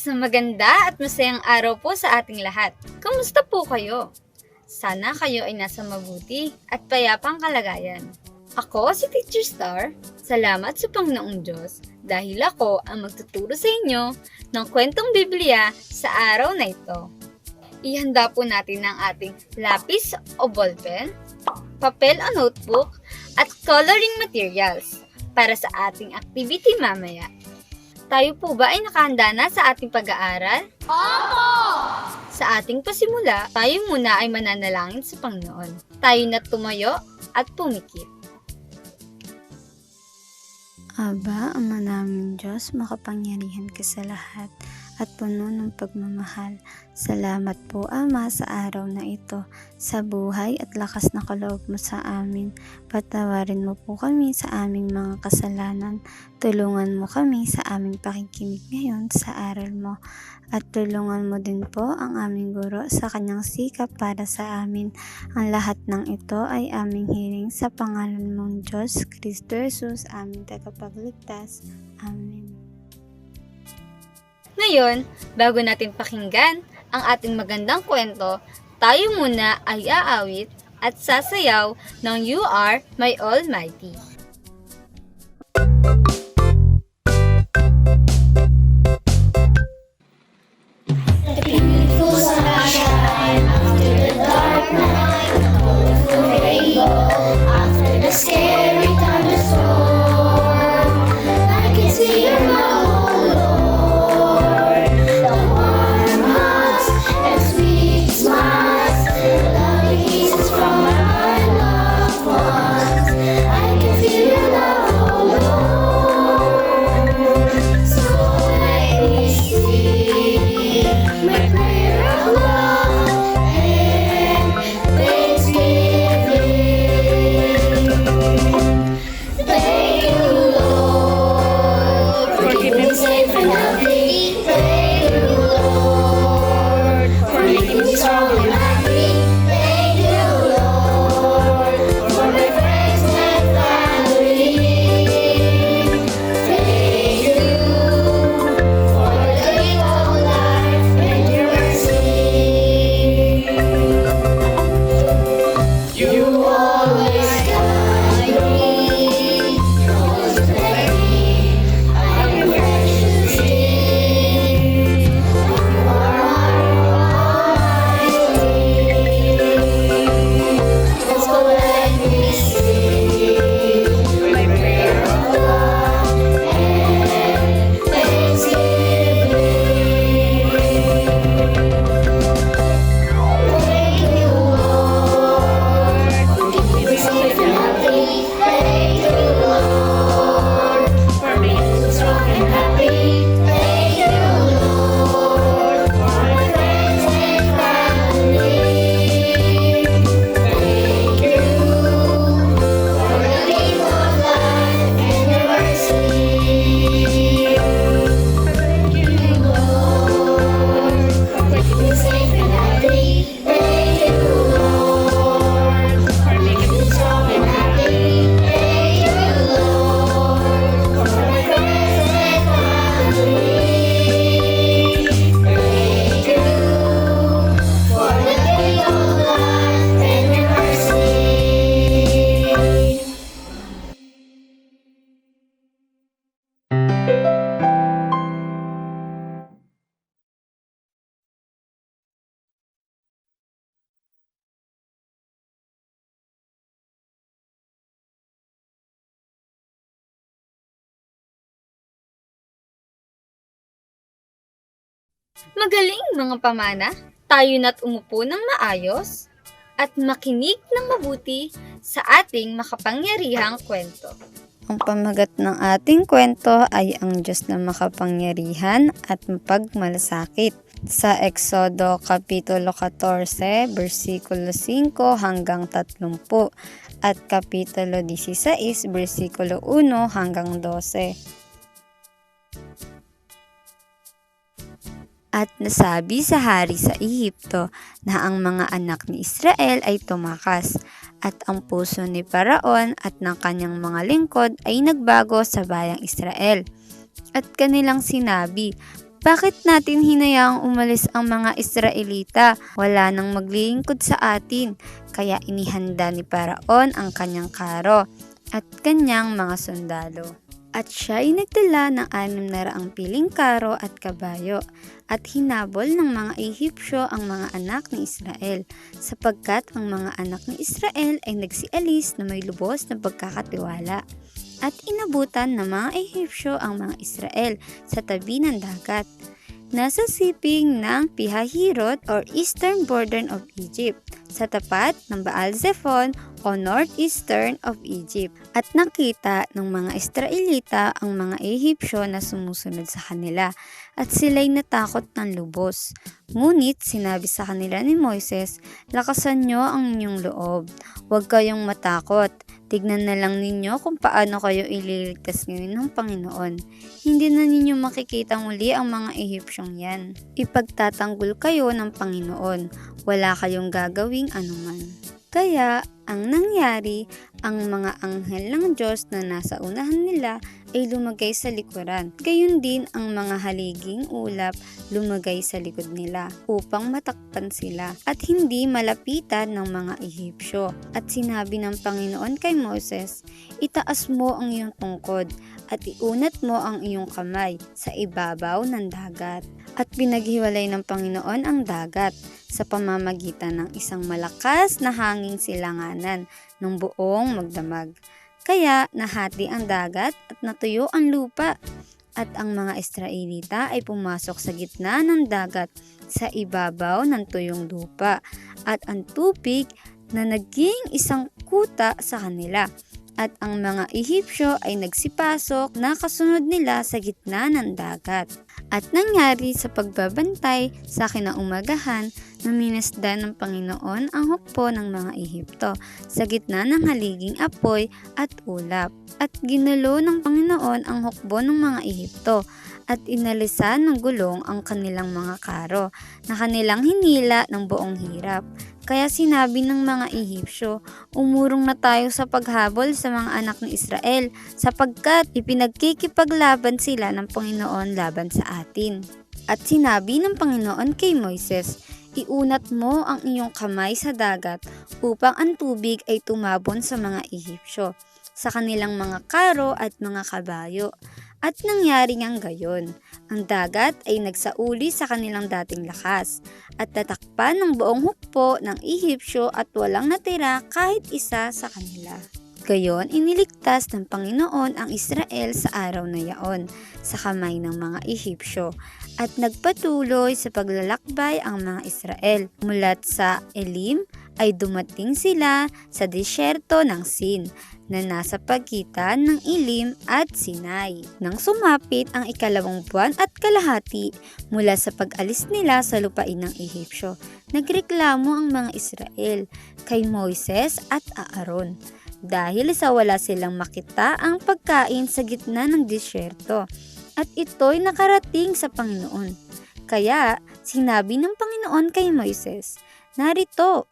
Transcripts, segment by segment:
Isang maganda at masayang araw po sa ating lahat. Kamusta po kayo? Sana kayo ay nasa mabuti at payapang kalagayan. Ako si Teacher Star. Salamat sa Panginoong Diyos dahil ako ang magtuturo sa inyo ng kwentong Biblia sa araw na ito. Ihanda po natin ang ating lapis o ballpen, papel o notebook, at coloring materials para sa ating activity mamaya. Tayo po ba ay nakahanda na sa ating pag-aaral? Opo! Sa ating pasimula, tayo muna ay mananalangin sa Panginoon. Tayo na tumayo at pumikit. Aba, Ama namin Diyos, makapangyarihan ka sa lahat at puno ng pagmamahal. Salamat po, Ama, sa araw na ito, sa buhay at lakas na kaloob mo sa amin. Patawarin mo po kami sa aming mga kasalanan. Tulungan mo kami sa aming pakikinig ngayon sa aral mo. At tulungan mo din po ang aming guro sa kanyang sikap para sa amin. Ang lahat ng ito ay aming hiling sa pangalan mong Diyos, Kristo Jesus, aming tagapagligtas. Amen. Ngayon, bago natin pakinggan ang ating magandang kwento, tayo muna ay aawit at sasayaw ng You Are My Almighty. Magaling mga pamana, tayo na't umupo ng maayos at makinig ng mabuti sa ating makapangyarihang kwento. Ang pamagat ng ating kwento ay ang Diyos na makapangyarihan at mapagmalasakit. Sa Exodo Kapitulo 14, versikulo 5 hanggang 30 at Kapitulo 16, versikulo 1 hanggang 12. At nasabi sa hari sa Ehipto na ang mga anak ni Israel ay tumakas at ang puso ni Paraon at ng kanyang mga lingkod ay nagbago sa bayang Israel. At kanilang sinabi, bakit natin hinayaang umalis ang mga Israelita? Wala nang maglilingkod sa atin. Kaya inihanda ni Paraon ang kanyang karo at kanyang mga sundalo. At siya ay nagdala ng anim na raang piling karo at kabayo at hinabol ng mga Ehipsyo ang mga anak ni Israel sapagkat ang mga anak ni Israel ay nagsialis na may lubos na pagkakatiwala. At inabutan ng mga Ehipsyo ang mga Israel sa tabi ng dagat. Nasa siping ng Pihahirot or eastern border of Egypt sa tapat ng Baal Zephon o northeastern of Egypt. At nakita ng mga Israelita ang mga Ehipsyo na sumusunod sa kanila at sila'y natakot ng lubos. Ngunit sinabi sa kanila ni Moises, lakasan nyo ang inyong loob. Huwag kayong matakot. Tignan na lang ninyo kung paano kayo ililigtas ngayon ng Panginoon. Hindi na ninyo makikita muli ang mga Ehipsyong yan. Ipagtatanggol kayo ng Panginoon. Wala kayong gagawing anuman. Kaya, ang nangyari, ang mga anghel ng Diyos na nasa unahan nila ay lumagay sa likuran. Gayun din ang mga haliging ulap lumagay sa likod nila upang matakpan sila at hindi malapitan ng mga Ehipsyo. At sinabi ng Panginoon kay Moses, itaas mo ang iyong tungkod at iunat mo ang iyong kamay sa ibabaw ng dagat. At pinaghiwalay ng Panginoon ang dagat sa pamamagitan ng isang malakas na hanging silanganan ng buong magdamag. Kaya nahati ang dagat at natuyo ang lupa at ang mga Israelita ay pumasok sa gitna ng dagat sa ibabaw ng tuyong lupa at ang tubig na naging isang kuta sa kanila at ang mga Ehipsyo ay nagsipasok na kasunod nila sa gitna ng dagat. At nangyari sa pagbabantay sa kinaumagahan na ng Panginoon ang hukbo ng mga Ehipto sa gitna ng haliging apoy at ulap. At ginulo ng Panginoon ang hukbo ng mga Ehipto at inalisan ng gulong ang kanilang mga karo na kanilang hinila ng buong hirap. Kaya sinabi ng mga Ehipsyo, umurong na tayo sa paghabol sa mga anak ng Israel sapagkat ipinagkikipaglaban sila ng Panginoon laban sa atin. At sinabi ng Panginoon kay Moises, iunat mo ang iyong kamay sa dagat upang ang tubig ay tumabon sa mga Ehipsyo, sa kanilang mga karo at mga kabayo. At nangyari ngang gayon. Ang dagat ay nagsauli sa kanilang dating lakas at tatakpan ng buong hukbo ng Ehipsyo at walang natira kahit isa sa kanila. Gayon, iniligtas ng Panginoon ang Israel sa araw na yaon sa kamay ng mga Ehipsyo at nagpatuloy sa paglalakbay ang mga Israel. Mulat sa Elim ay dumating sila sa disyerto ng Sin na nasa pagitan ng Ilim at Sinai. Nang sumapit ang ikalawang buwan at kalahati mula sa pag-alis nila sa lupain ng Ehipsyo, nagreklamo ang mga Israel kay Moises at Aaron dahil sa wala silang makita ang pagkain sa gitna ng disyerto at ito'y nakarating sa Panginoon. Kaya sinabi ng Panginoon kay Moises, Narito,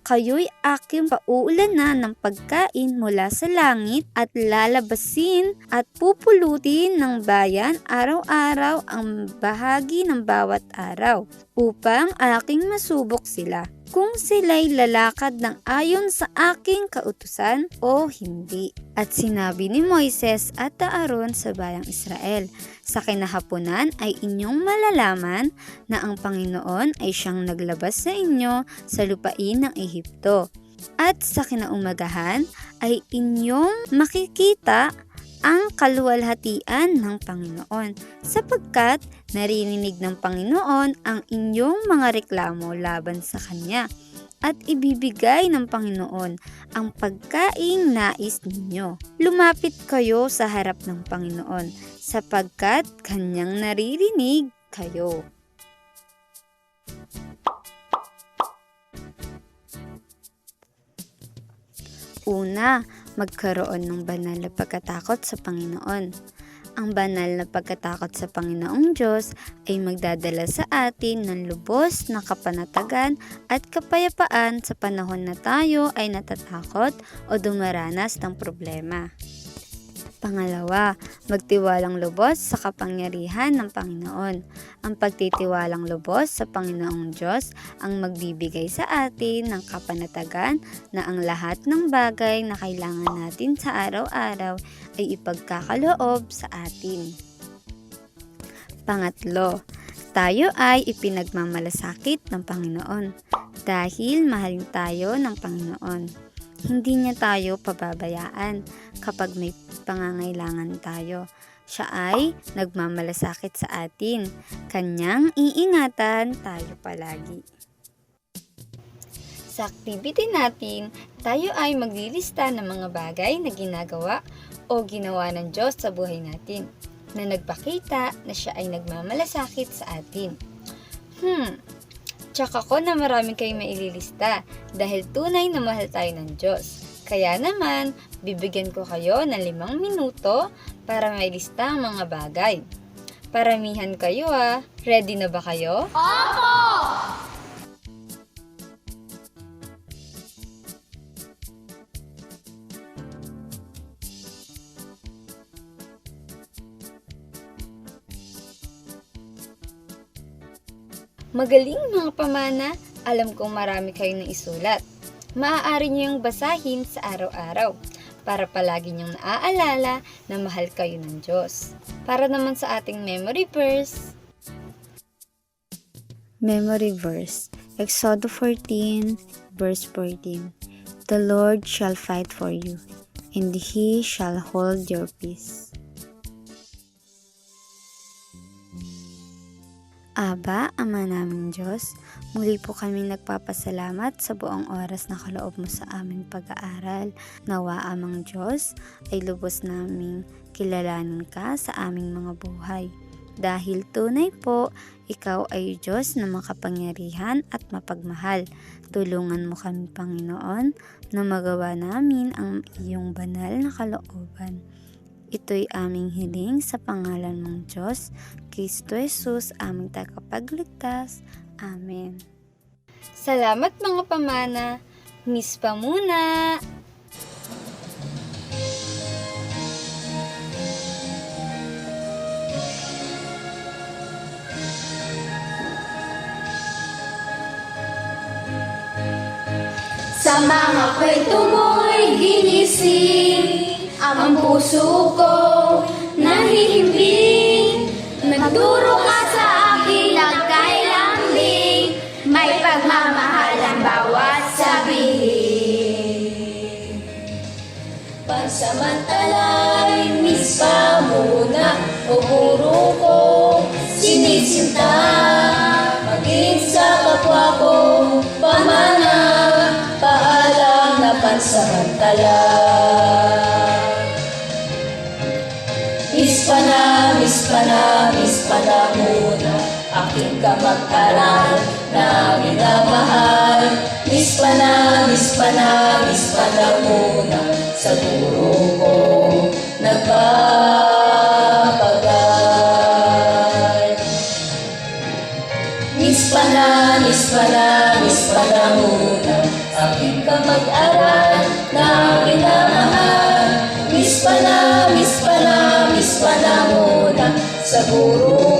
kayo'y aking pauulanan ng pagkain mula sa langit at lalabasin at pupulutin ng bayan. Araw-araw ang bahagi ng bawat araw upang aking masubok sila kung sila'y lalakad ng ayon sa aking kautusan o hindi. At sinabi ni Moises at Aaron sa bayang Israel, sa kinahaponan ay inyong malalaman na ang Panginoon ay siyang naglabas sa inyo sa lupain ng Ehipto. At sa kinaumagahan ay inyong makikita ang kaluwalhatian ng Panginoon sapagkat naririnig ng Panginoon ang inyong mga reklamo laban sa Kanya. at ibibigay ng Panginoon ang pagkaing nais ninyo. Lumapit kayo sa harap ng Panginoon sapagkat kanyang naririnig kayo. Una, magkaroon ng banal na pagkatakot sa Panginoon. Ang banal na pagkatakot sa Panginoong Diyos ay magdadala sa atin ng lubos na kapanatagan at kapayapaan sa panahon na tayo ay natatakot o dumaranas ng problema. Pangalawa, magtiwalang lubos sa kapangyarihan ng Panginoon. Ang pagtitiwalang lubos sa Panginoong Diyos ang magbibigay sa atin ng kapanatagan na ang lahat ng bagay na kailangan natin sa araw-araw ay ipagkakaloob sa atin. Pangatlo, tayo ay ipinagmamalasakit ng Panginoon dahil mahalin tayo ng Panginoon. Hindi niya tayo pababayaan kapag may pangangailangan tayo. Siya ay nagmamalasakit sa atin. Kanyang iingatan tayo palagi. Sa activity natin, tayo ay maglilista ng mga bagay na ginagawa o ginawa ng Diyos sa buhay natin na nagpakita na siya ay nagmamalasakit sa atin. Hmm, tsaka ko na marami kayong maililista dahil tunay na mahal tayo ng Diyos. Kaya naman, bibigyan ko kayo ng limang minuto para mailista ang mga bagay. Paramihan kayo ah. Ready na ba kayo? Magaling mga pamana, alam kong marami kayong naisulat. Maaari niyong basahin sa araw-araw para palagi niyong naaalala na mahal kayo ng Diyos. Para naman sa ating memory verse, Memory verse, Exodo 14, verse 14. The Lord shall fight for you, and He shall hold your peace. Aba, Ama naming Diyos, muli po kami nagpapasalamat sa buong oras na kaloob mo sa aming pag-aaral. Nawa amang Diyos ay lubos naming kilalanin ka sa aming mga buhay. Dahil tunay po, ikaw ay Diyos na makapangyarihan at mapagmahal. Tulungan mo kami, Panginoon, na magawa namin ang iyong banal na kalooban. Ito'y aming hiling sa pangalan mong Diyos, Kristo Jesus, aming tagapagligtas. Amen. Salamat mga pamana. Miss pa muna. Sa mga kwento mo'y ginising Ang puso ko nahihimbing Nagturo bawat sabihin. Pansamantalay, miss pa muna. O puro ko sinisinta. Maging sa kapwa ko pamana. Paalam na pansamantala. Miss pa na, miss pa na, miss pa na Aking kamag-aral na minamahal Miss pa na, miss pa na, miss pa na muna Sa guro ko. Nagpapagal. Miss pa na, miss pa na, miss pa na muna Aking kamag-aral na minamahal Miss pa na, miss pa na, miss pa na muna Sa guro ko